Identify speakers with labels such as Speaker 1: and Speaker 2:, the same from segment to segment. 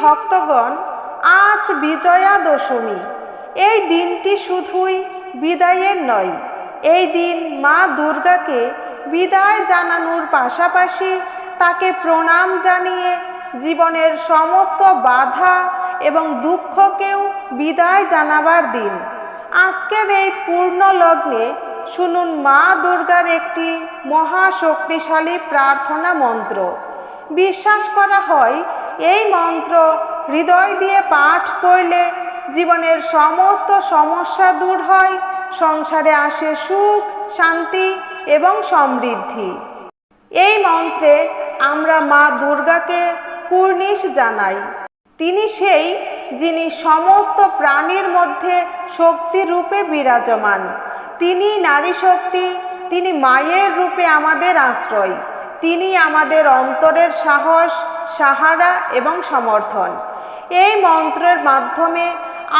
Speaker 1: ভক্তগণ, আজ বিজয়া দশমী এই দিনটি শুধুই বিদায়ের নয়, এই দিন মা দুর্গাকে বিদায় জানানোর পাশাপাশি তাকে প্রণাম জানিয়ে জীবনের সমস্ত বাধা এবং দুঃখকেও বিদায় জানাবার দিন। আজকের এই পূর্ণ লগ্নে শুনুন মা দুর্গার একটি মহাশক্তিশালী প্রার্থনা মন্ত্র। বিশ্বাস করা হয় এই মন্ত্র হৃদয় দিয়ে পাঠ করলে জীবনের সমস্ত সমস্যা দূর হয়, সংসারে আসে সুখ, শান্তি এবং সমৃদ্ধি। এই মন্ত্রে আমরা মা দুর্গাকে কুর্নিশ জানাই। তিনি সেই যিনি সমস্ত প্রাণীর মধ্যে শক্তি রূপে বিরাজমান। তিনি নারী শক্তি, তিনি মায়ের রূপে আমাদের আশ্রয়। তিনি আমাদের অন্তরের সাহস সাহারা এবং সমর্থন। এই মন্ত্রের মাধ্যমে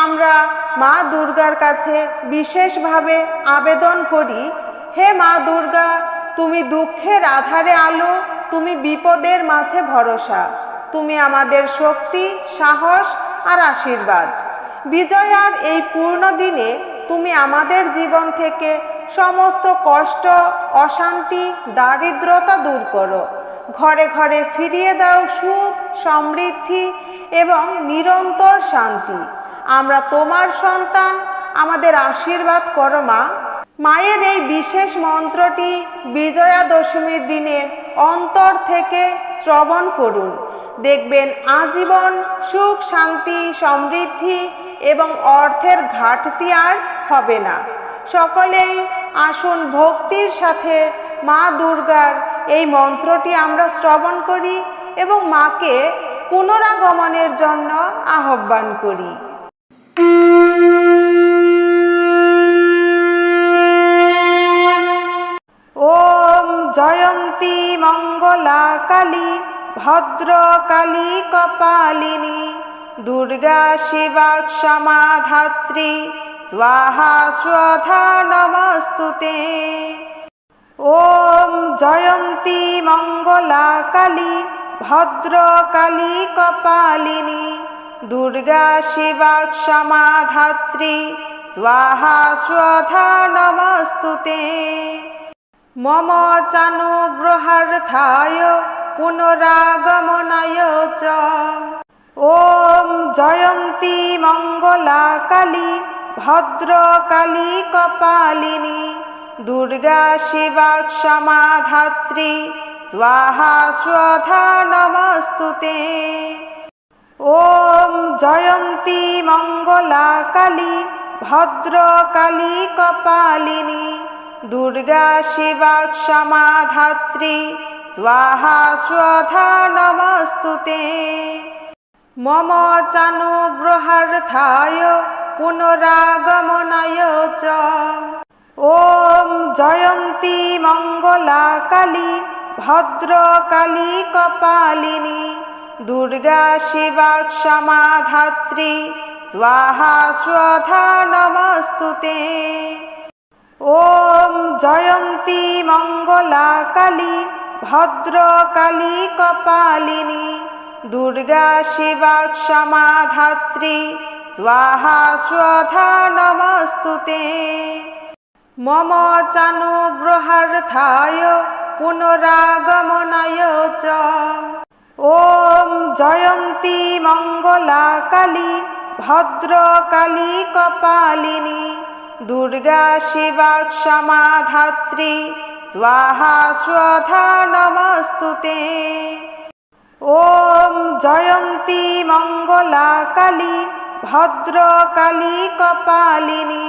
Speaker 1: আমরা মা দুর্গার কাছে বিশেষভাবে আবেদন করি, হে মা দুর্গা, তুমি দুঃখের আধারে আলো, তুমি বিপদের মাঝে ভরসা, তুমি আমাদের শক্তি, সাহস আর আশীর্বাদ। বিজয়ার এই পূর্ণ দিনে তুমি আমাদের জীবন থেকে সমস্ত কষ্ট, অশান্তি, দারিদ্রতা দূর করো। ঘরে ঘরে ফিরিয়ে দাও সুখ, সমৃদ্ধি এবং নিরন্তর শান্তি। আমরা তোমার সন্তান, আমাদের আশীর্বাদ করো মা। মায়ের এই বিশেষ মন্ত্রটি বিজয়া দশমীর দিনে অন্তর থেকে শ্রবণ করুন। দেখবেন আজীবন সুখ, শান্তি, সমৃদ্ধি এবং অর্থের ঘাটতি আর হবে না। সকলেই আসুন ভক্তির সাথে মা দুর্গার এই মন্ত্রটি আমরা শ্রবণ করি এবং মাকে পুনরাগমনের জন্য আহ্বান করি। ওম জয়ন্তী মঙ্গলা কালী ভদ্র কালী কপালিনী দুর্গা শিবা সমাধাত্রী স্বাহা স্বধা নমস্তুতে। ওম জয়ন্তী মঙ্গলা কালী ভদ্র কালী কপালিনী, দুর্গা শিবা সমাধাত্রী, স্বাহা স্বধা নমস্তুতে। মম চানুগ্রহার্থায় পুনরাগমনায় চ। ওম জয়ন্তী মঙ্গলা কালী ভদ্র কালী কপালিনী দুর্গা শিবা সমাধাত্রী, স্বাহা স্বধা নমস্তুতে। ওম জয়ন্তী মঙ্গলা কালী ভদ্র কালী কপালিনী, দুর্গা শিবা সমাধাত্রী, স্বাহা স্বধা নমস্তুতে। মম চানুগ্রহার্থায় পুনরাগমনায় চ। ওম জয়ন্তী মঙ্গলা কালী ভদ্র কালী কপালিনী, দুর্গা শিবা সমাধাত্রী, স্বাহা স্বধা নমস্তুতে। ওম জয়ন্তী মঙ্গলা কালী ভদ্র কালী কপালিনী, দুর্গা শিবা সমাধাত্রী, স্বাহা স্বধা নমস্তুতে। মম চানুগ্রহার্থায় পুনরাগমনায় চ। ওম জয়ন্তী মঙ্গলা কালী ভদ্র কালী কপালিনী, দুর্গা শিবা সমাধাত্রী, স্বাহা স্বধা নমস্তুতে। ওম জয়ন্তী মঙ্গলা কালী ভদ্র কালী কপালিনী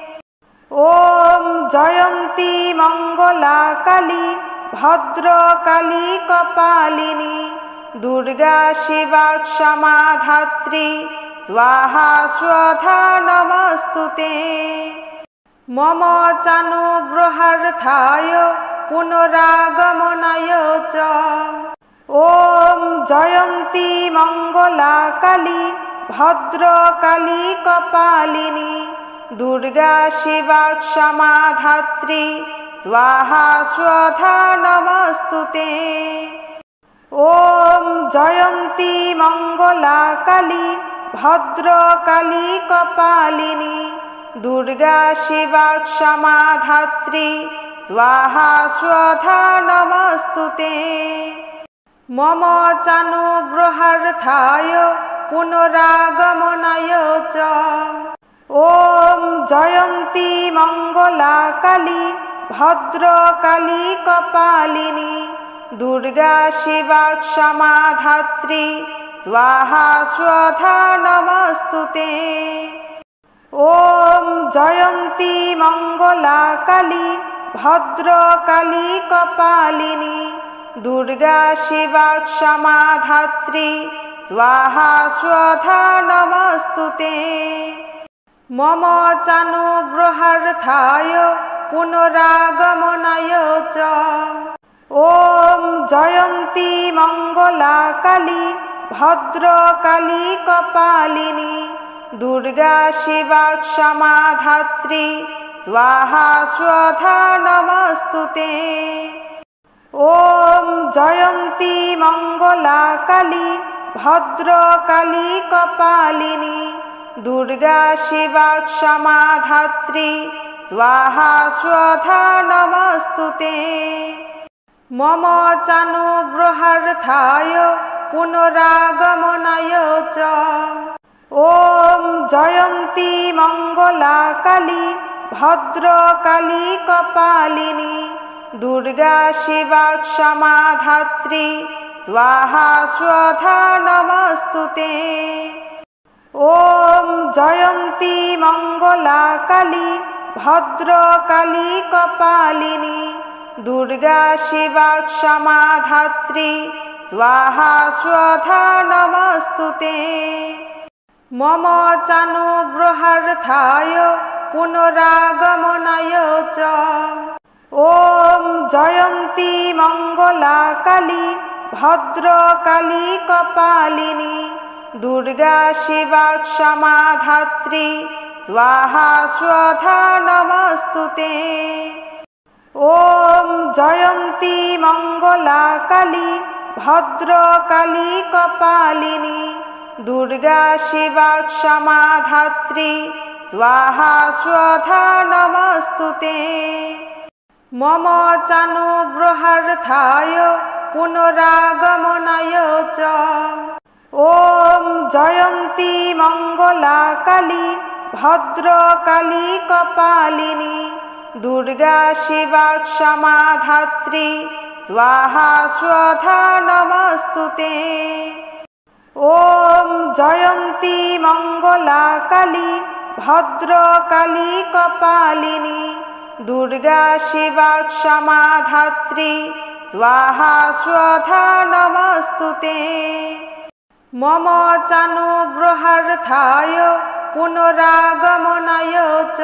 Speaker 1: ওম জয়ন্তী মঙ্গলা কালী ভদ্র কালী কপালিনী দুর্গা শিবা সমাধাত্রী স্বাহা স্বধা নমস্তুতে। মম চানুগ্রহার্থায় পুনরাগমনায় চ। ওম জয়ন্তী মঙ্গলা কালী ভদ্র কালী কপালিনী দুর্গা শিবা সমাধাত্রী स्वाहा स्वधा नमस्तु ते मम चानुग्रहार्थाय पुनरागमनाय च ॐ जयन्ती मङ्गला काली भद्रकाली कपालिनी दुर्गा शिवा क्षमा धात्री स्वाहा स्वधा नमस्तु ते ওম জয়ন্তী মঙ্গলা কালী ভদ্র কালী কপালিনী, দুর্গা শিবা সমাধাত্রী, স্বাহা স্বধা নমস্তুতে। ওম জয়ন্তী মঙ্গলা কালী ভদ্র কালী কপালিনী, দুর্গা শিবা সমাধাত্রী, স্বাহা স্বধা নমস্তুতে। মম মমতানুগ্রহার্থায় পুনরাগমনায় চ ওম জয়ন্তী মঙ্গলা কালী ভদ্র কালী কপালিনী, দুর্গা শিবা সমাধাত্রী, স্বাহা স্বধা নমস্তুতে। ওম জয়ন্তী মঙ্গলা কালী ভদ্র কালী কপালিনী दुर्गा शिवा क्षमा धात्री स्वाहा स्वधा नमस्तु ते मम चानुग्रहार्थाय पुनरागमनाय च ॐ जयन्ती मङ्गला काली भद्रकाली कपालिनी दुर्गा शिवा क्षमा धात्री स्वाहा स्वधा नमस्तु ते ॐ জয়ন্তী মঙ্গলা কালী ভদ্র কালী কপালিনী, দুর্গা শিবা সমাধাত্রী, স্বাহা স্বধা নমস্তুতে। মম চানুগ্রহার্থায় পুনরাগমনায় চ। ওম জয়ন্তী মঙ্গলা কালী ভদ্র কালী কপালিনী भद्रकाली कपालिनी दुर्गा शिवा क्षमा धात्री स्वाहा स्वधा नमस्तु ते ॐ जयन्ती मङ्गला काली भद्रकाली कपालिनी दुर्गा शिवा क्षमा धात्री स्वाहा स्वधा नमस्तु ते मम चानुग्रहार्थाय पुनरागमनाय च ওম জয়ন্তী মঙ্গলা কালী ভদ্র কালী কপালিনী দুর্গা শিবা সমাধাত্রী স্বাহা স্বধা নমস্তুতে। ওম জয়ন্তী মঙ্গলা কালী ভদ্র কালী কপালিনী দুর্গা শিবা সমাধাত্রী স্বাহা স্বধা নমস্তুতে। মম চানুগ্রহার্থায় পুনরাগমনায় চ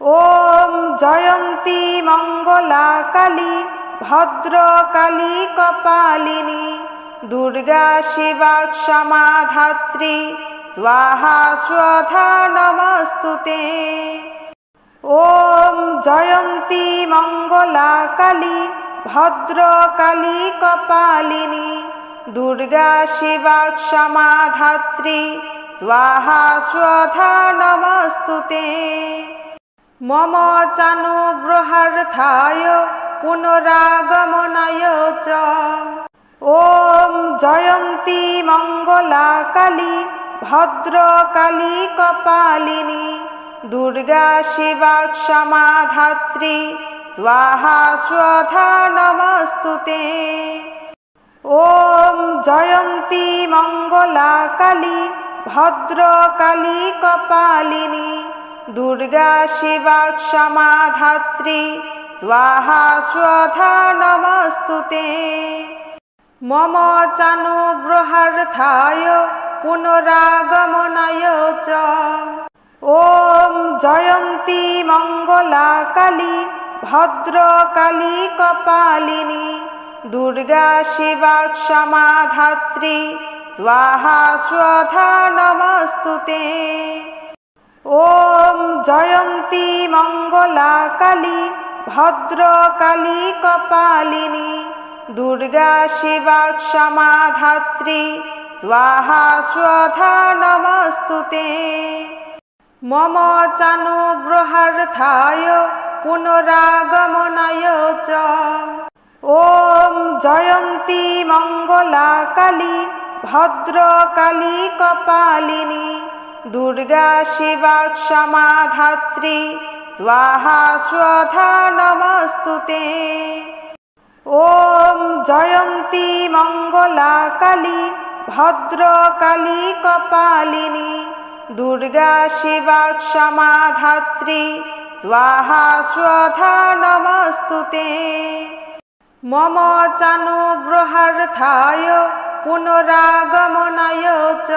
Speaker 1: ওম জয়ন্তী মঙ্গলা কালী ভদ্র কালী কপালিনী দুর্গা শিবা সমাধাত্রী স্বাহা স্বধা নমস্তুতে। ওম জয়ন্তী মঙ্গলা কালী ভদ্র কালী কপালিনী क्षमा धात्री स्वाहा स्वधा नमस्तु ते मम चानुग्रहार्थाय पुनरागमनाय च ॐ जयन्ती मङ्गला काली भद्रकाली कपालिनी दुर्गा शिवा क्षमा धात्री स्वाहा स्वधा नमस्तु ते জয়ন্তী মঙ্গলা কালী ভদ্র কালী কপালিনী, দুর্গা শিবা সমাধাত্রী, স্বাহা স্বধা নমস্তুতে। মম চানুগ্রহার্থায় পুনরাগমনায় চ। ওম জয়ন্তী মঙ্গলা কালী ভদ্র কালী কপালিনী दुर्गा शिवा क्षमा धात्री स्वाहा स्वधा नमस्तु ते ॐ जयन्ती मङ्गला काली भद्रकाली कपालिनी दुर्गा शिवा क्षमा धात्री स्वाहा स्वधा नमस्तु ते मम चानुग्रहार्थाय पुनरागमनाय च ॐ जयन्ती मङ्गला काली भद्रकाली कपालिनी दुर्गा शिवा क्षमा धात्री स्वाहा स्वधा नमस्तु ते ॐ जयन्ती मङ्गला काली भद्रकाली कपालिनी दुर्गा शिवा क्षमा धात्री स्वाहा स्वधा नमस्तु ते মম থায় পুনরাগমনায় চ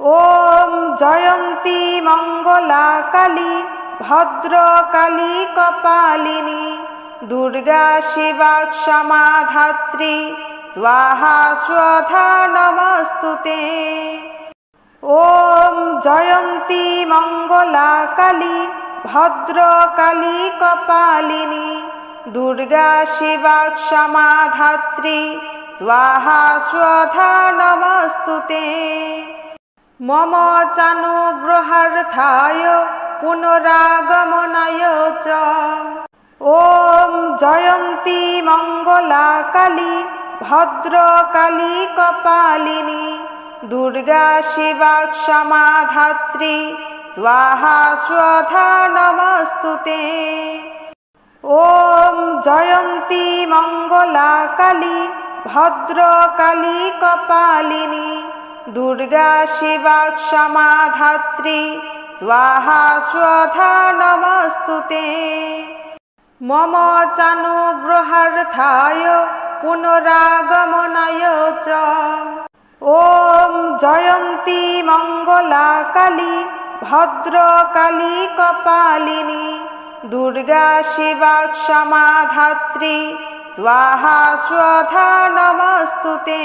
Speaker 1: ওম জয়ন্তী মঙ্গলা কালী ভদ্র কালী কপালিনী, দুর্গা শিবা সমাধাত্রী স্বাহা স্বধা নমস্তুতে। ওম জয়ন্তী মঙ্গলা কালী ভদ্র কালী কপালিনী দুর্গা শিবা ক্ষমাধাত্রী স্বাহা স্বধা নমস্তুতে। মম চানুগ্রহার্থায় পুনরাগমনায় চ। ॐ জয়ন্তী মঙ্গলা কালী ভদ্রকালী কপালিনী, দুর্গা শিবা ক্ষমাধাত্রী স্বাহা স্বধা নমস্তুতে। ॐ জয়ন্তী মঙ্গলা কালী ভদ্রকালী কপালিনী, দুর্গা শিবা ক্ষমাধাত্রী স্বাহা স্বধা নমস্তুতে। মম চানুগ্রহার্থায় পুনরাগমনায় চ। ॐ জয়ন্তী মঙ্গলা কালী ভদ্রকালী কপালিনী দুর্গা শিবা ক্ষমাধাত্রী স্বাহা স্বধা নমস্তুতে।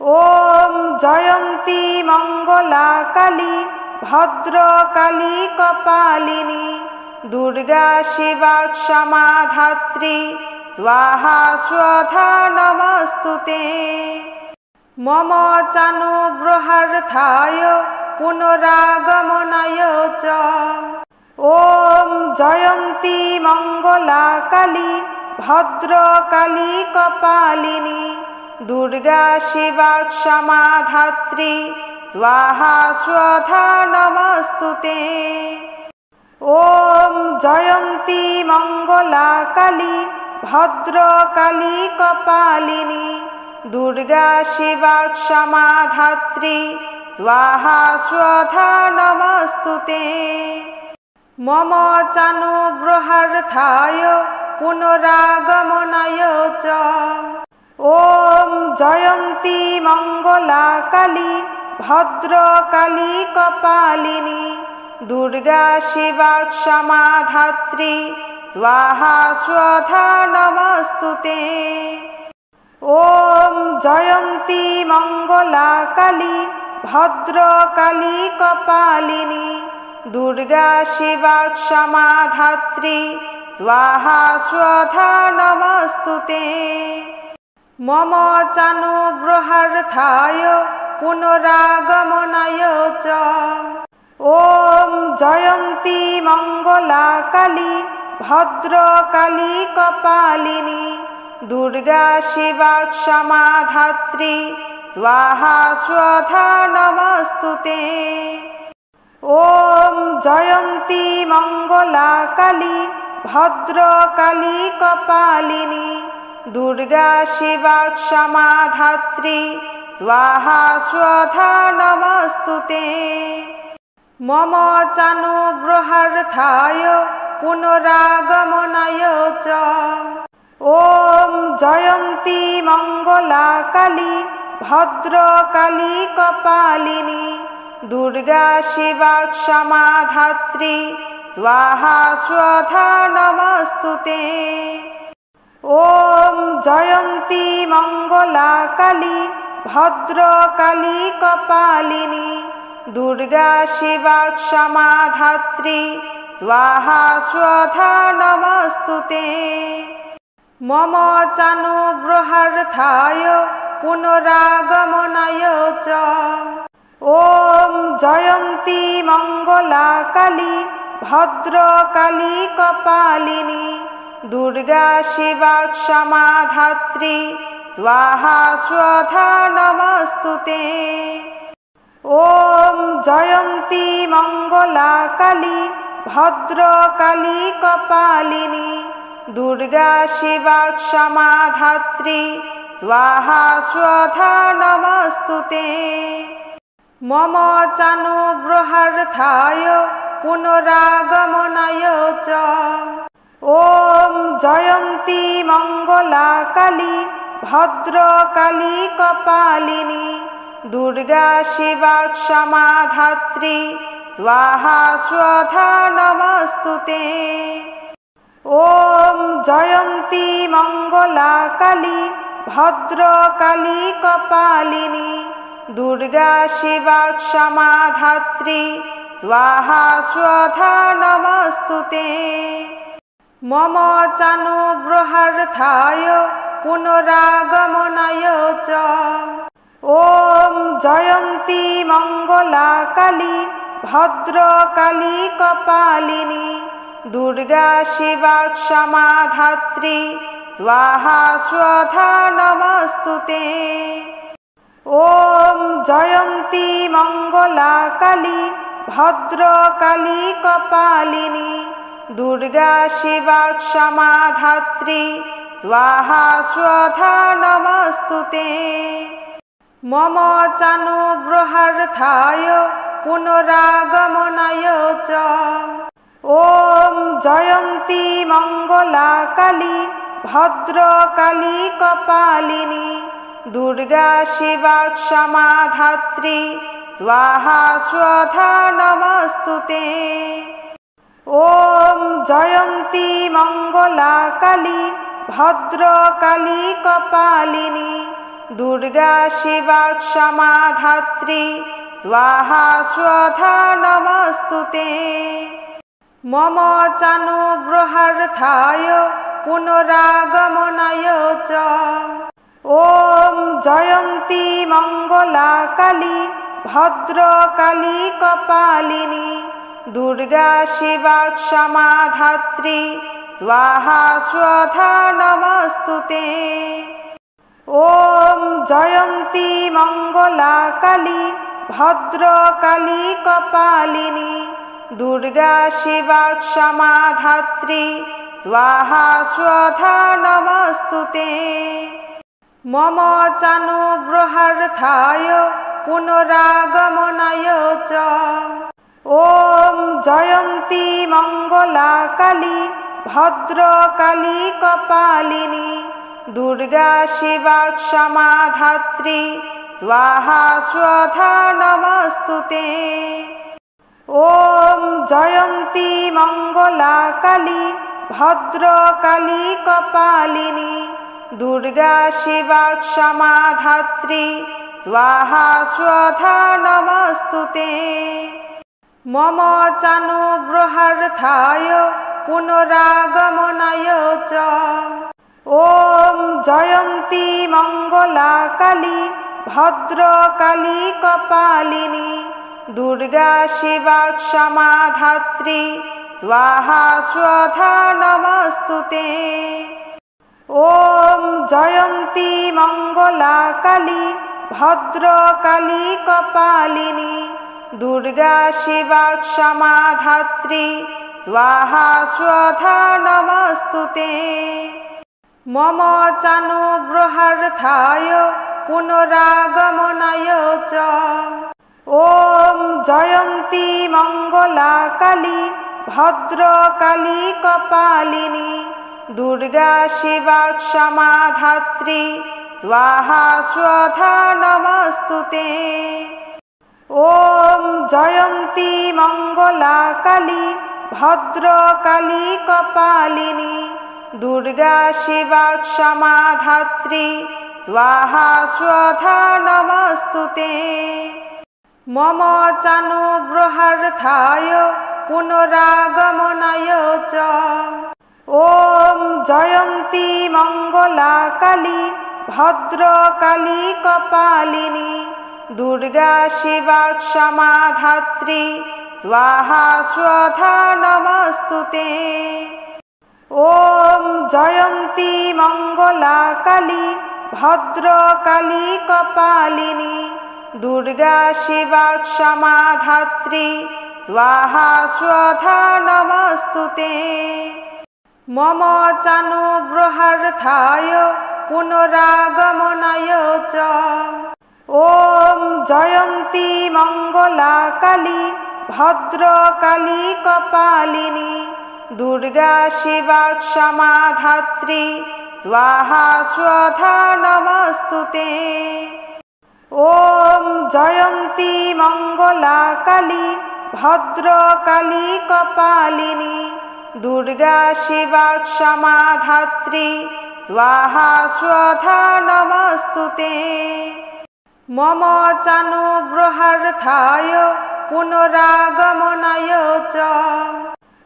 Speaker 1: ॐ জয়ন্তী মঙ্গলা কালী ভদ্রকালী কপালিনী, দুর্গা শিবা ক্ষমাধাত্রী স্বাহা স্বধা নমস্তুতে। মম চানুগ্রহার্থায় পুনরাগমনায় চ। ॐ জয়ন্তী মঙ্গলা কালী ভদ্রকালী কপালিনী, দুর্গা শিবা ক্ষমাধাত্রী স্বাহা স্বধা নমস্তুতে। ॐ জয়ন্তী মঙ্গলা কালী ভদ্রকালী কপালিনী, দুর্গা শিবা ক্ষমাধাত্রী স্বাহা স্বধা নমস্তুতে। মম চানুগ্রহার্থায় পুনরাগমনায় চ ॐ জয়ন্তী মঙ্গলা কালী ভদ্রকালী কপালিনী, দুর্গা শিবা ক্ষমাধাত্রী স্বাহা স্বধা নমস্তুতে। ॐ জয়ন্তী মঙ্গলা কালী ভদ্রকালী কপালিনী দুর্গা শিবা ক্ষমাধাত্রী স্বাহা স্বধা নমস্তুতে। মম চানুগ্রহার্থায় পুনরাগমনায় চ। ॐ জয়ন্তী মঙ্গলা কালী ভদ্রকালী কপালিনী। দুর্গা শিবা ক্ষমাধাত্রী স্বাহা স্বধা নমস্তুতে। ॐ জয়ন্তী মঙ্গলা কালী ভদ্রকালী কপালিনী, দুর্গা শিবা ক্ষমাধাত্রী স্বাহা স্বধা নমস্তুতে। মম চানুগ্রহার্থায় পুনরাগমনায় চ। ॐ জয়ন্তী মঙ্গলা কালী ভদ্রকালী কপালিনী দুর্গা শিবা ক্ষমাধাত্রী স্বাহা স্বধা নমস্তুতে। ॐ জয়ন্তী মঙ্গলা কালী ভদ্রকালী কপালিনী, দুর্গা শিবা ক্ষমাধাত্রী স্বাহা স্বধা নমস্তুতে। মম চানুগ্রহার্থায় পুনরাগমনায় চ। ॐ জয়ন্তী মঙ্গলা কালী ভদ্রকালী কপালিনী দুর্গা শিবা ক্ষমাধাত্রী স্বাহা স্বধা নমস্তুতে। ॐ জয়ন্তী মঙ্গলা কালী ভদ্রকালী কপালিনী দুর্গা শিবা ক্ষমাধাত্রী স্বাহা স্বধা নমস্তুতে। মম চানুগ্রহার্থায় পুনরাগমনায় চ। ওম জয়ন্তী মঙ্গলা কালী ভদ্রকালী কপালিনী, দুর্গা শিবা সমাধাত্রী, স্বাহা স্বধা নমস্তুতে। ওম জয়ন্তী মঙ্গলা কালী ভদ্রকালী কপালিনী दुर्गा शिवा क्षमाधात्री स्वाहा स्वधा नमस्तु ते मम चानुग्रहार्थाय पुनरागमनाय च ॐ जयन्ती मङ्गला काली भद्रकाली कपालिनी দুর্গা শিবা ক্ষমাধাত্রী স্বাহা স্বধা নমস্তুতে ওম জয়ন্তী মঙ্গলা কালী ভদ্র কালী কপালিনী, দুর্গা শিবা সমাধাত্রী, স্বাহা স্বধা নমস্তুতে। মম চানুগ্রহার্থায় পুনরাগমনায় চ। ওম জয়ন্তী মঙ্গলা কালী ভদ্র কালী কপালিনী दुर्गा शिवा क्षमाधात्री स्वाहा स्वधा नमस्तु ते ॐ जयन्ती मङ्गला काली भद्रकाली कपालिनी दुर्गा शिवा क्षमाधात्री स्वाहा स्वधा नमस्तु ते मम चानुग्रहार्थाय पुनरागमनाय च ॐ জয়ন্তী মঙ্গলা কালী ভদ্রকালী কপালিনী, দুর্গা শিবা ক্ষমাধাত্রী স্বাহা স্বধা নমস্তুতে। ॐ জয়ন্তী মঙ্গলা কালী ভদ্রকালী কপালিনী, দুর্গা শিবা ক্ষমাধাত্রী স্বাহা স্বধা নমস্তুতে। মম চানুগ্রহার্থায় পুনরাগমনায় চ ॐ জয়ন্তী মঙ্গলা কালী ভদ্রকালী কপালিনী, দুর্গা শিবা ক্ষমাধাত্রী স্বাহা স্বধা নমস্তুতে। ॐ জয়ন্তী মঙ্গলা কালী ভদ্রকালী কপালিনী দুর্গা শিবা ক্ষমাধাত্রী স্বাহা স্বধা নমস্তুতে। মম চানুগ্রহার্থায় পুনরাগমনায় চ। ॐ জয়ন্তী মঙ্গলা কালী ভদ্রকালী কপালিনী, দুর্গা শিবা ক্ষমাধাত্রী স্বাহা স্বধা নমস্তুতে। ॐ জয়ন্তী মঙ্গলা কালী ভদ্রকালী কপালিনী দুর্গা শিবা ক্ষমাধাত্রী স্বাহা স্বধা নমস্তুতে। মম চানুগ্রহার্থায় পুনরাগমনায় চ। ॐ জয়ন্তী মঙ্গলা কালী ভদ্রকালী কপালিনী দুর্গা শিবা ক্ষমাধাত্রী স্বাহা স্বধা নমস্তুতে। ॐ জয়ন্তী মঙ্গলা কালী ভদ্রকালী কপালিনী, দুর্গা শিবা ক্ষমাধাত্রী স্বাহা স্বধা নমস্তুতে। মম চানুগ্রহার্থায় পুনরাগমনায় চ। ॐ জয়ন্তী মঙ্গলা কালী ভদ্রকালী কপালিনী, দুর্গা শিবা ক্ষমাধাত্রী স্বাহা স্বধা নমস্তুতে। ॐ জয়ন্তী মঙ্গলা কালী ভদ্রকালী কপালিনী, দুর্গা শিবা ক্ষমাধাত্রী স্বাহা স্বধা নমস্তুতে। মম চানুগ্রহার্থায় পুনরাগমনায় চ। ওম জয়ন্তী মঙ্গলা কালী ভদ্র কালী কপালিনী দুর্গা শিবা সমাধাত্রী স্বাহা স্বধা নমস্তুতে। ওম জয়ন্তী মঙ্গলা কালী ভদ্র কালী কপালিনী दुर्गा शिवा क्षमा धात्री स्वाहा स्वधा नमस्तु ते मम चानुग्रहार्थाय पुनरागमनाय च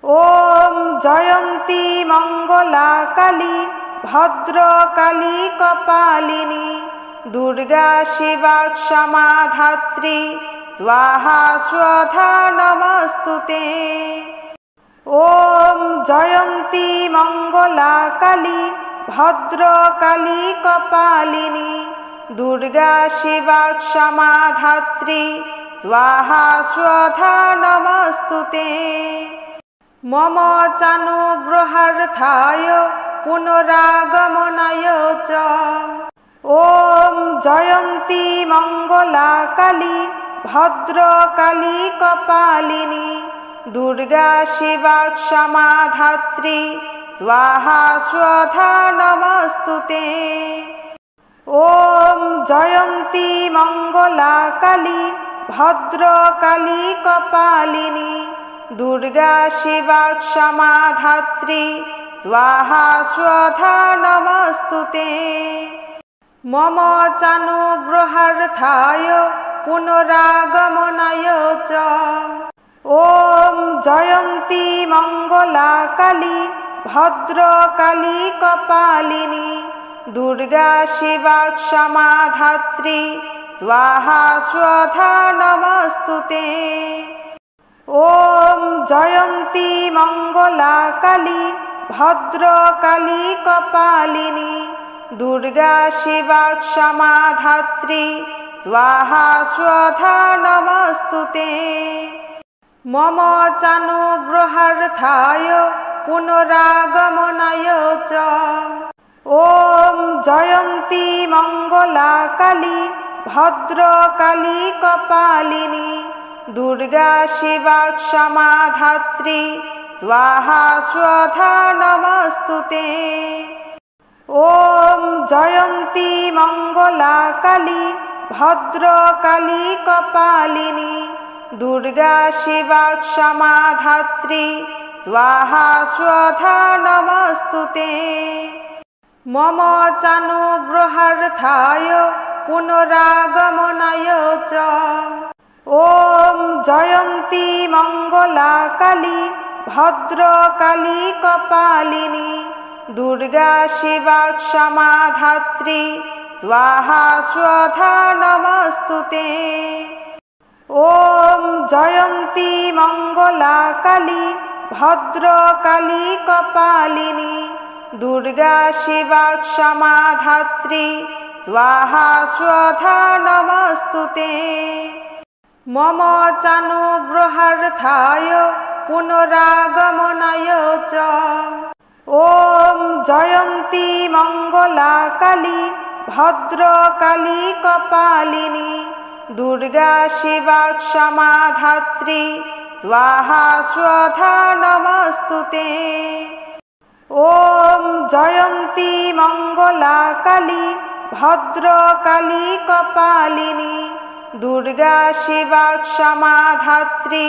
Speaker 1: ॐ जयन्ती मङ्गला काली भद्रकाली कपालिनी दुर्गा शिवा क्षमा धात्री स्वाहा स्वधा नमस्तु ते ॐ জয়ন্তী মঙ্গলা কালী ভদ্র কালী কপালিনী, দুর্গা শিবা সমাধাত্রী, স্বাহা স্বধা নমস্তুতে। মম চানু চানুগ্রহার্থায় পুনরাগমনায় চ। ওম জয়ন্তী মঙ্গলা কালী ভদ্র কালী কপালিনী दुर्गा शिवा क्षमा धात्री स्वाहा स्वधा नमस्तु ते ॐ जयन्ती मङ्गला काली भद्रकाली कपालिनी दुर्गा शिवा क्षमा धात्री स्वाहा स्वधा नमस्तु ते मम चानुग्रहार्थाय पुनरागमनाय च ওম জয়ন্তী মঙ্গলা কালী ভদ্র কালী কপালিনী দুর্গা শিবা সমাধাত্রী স্বাহা স্বধা নমস্তুতে। ওম জয়ন্তী মঙ্গলা কালী ভদ্র কালী কপালিনী দুর্গা শিবা সমাধাত্রী স্বাহা স্বধা নমস্তুতে। মম চানুগ্রহার্থায় পুনরাগমনায় চ ওম জয়ন্তী মঙ্গলা কালী ভদ্র কালী কপালিনী দুর্গা শিবা সমাধাত্রী স্বাহা স্বধা নমস্তুতে। ওম জয়ন্তী মঙ্গলা কালী ভদ্র কালী কপালিনী ॐ जयन्ती मङ्गला काली भद्रकाली कपालिनी दुर्गा शिवा क्षमा धात्री स्वाहा स्वधा नमस्तु ते मम चानुग्रहार्थाय पुनरागमनाय च ॐ जयन्ती मङ्गला काली भद्रकाली कपालिनी दुर्गा शिवा क्षमा धात्री स्वाहा स्वधा नमस्तु ते ॐ জয়ন্তী মঙ্গলা কালী ভদ্র কালী কপালিনী, দুর্গা শিবা সমাধাত্রী, স্বাহা স্বধা নমস্তুতে। মম চানুগ্রহার্থায় পুনরাগমনায় চ। ওম জয়ন্তী মঙ্গলা কালী ভদ্র কালী কপালিনী दुर्गा शिवा क्षमा धात्री स्वाहा स्वधा नमस्तु ते ॐ जयन्ती मङ्गला काली भद्रकाली कपालिनी दुर्गा शिवा क्षमा धात्री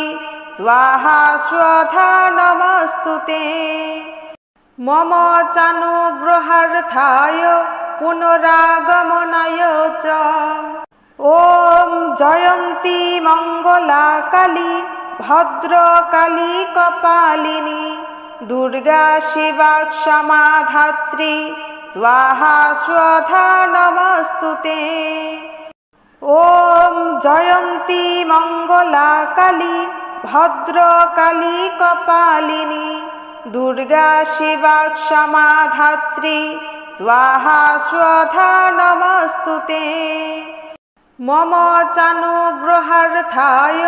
Speaker 1: स्वाहा स्वधा नमस्तु ते मम चानुग्रहार्थाय पुनरागमनाय च ওম জয়ন্তী মঙ্গলা কালী ভদ্র কালী কপালিনী, দুর্গা শিবা সমাধাত্রী, স্বাহা স্বধা নমস্তুতে। ওম জয়ন্তী মঙ্গলা কালী ভদ্র কালী কপালিনী, দুর্গা শিবা সমাধাত্রী, স্বাহা স্বধা নমস্তুতে। মম চানুগ্রহার্থায়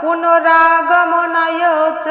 Speaker 1: পুনরাগমনায় চ।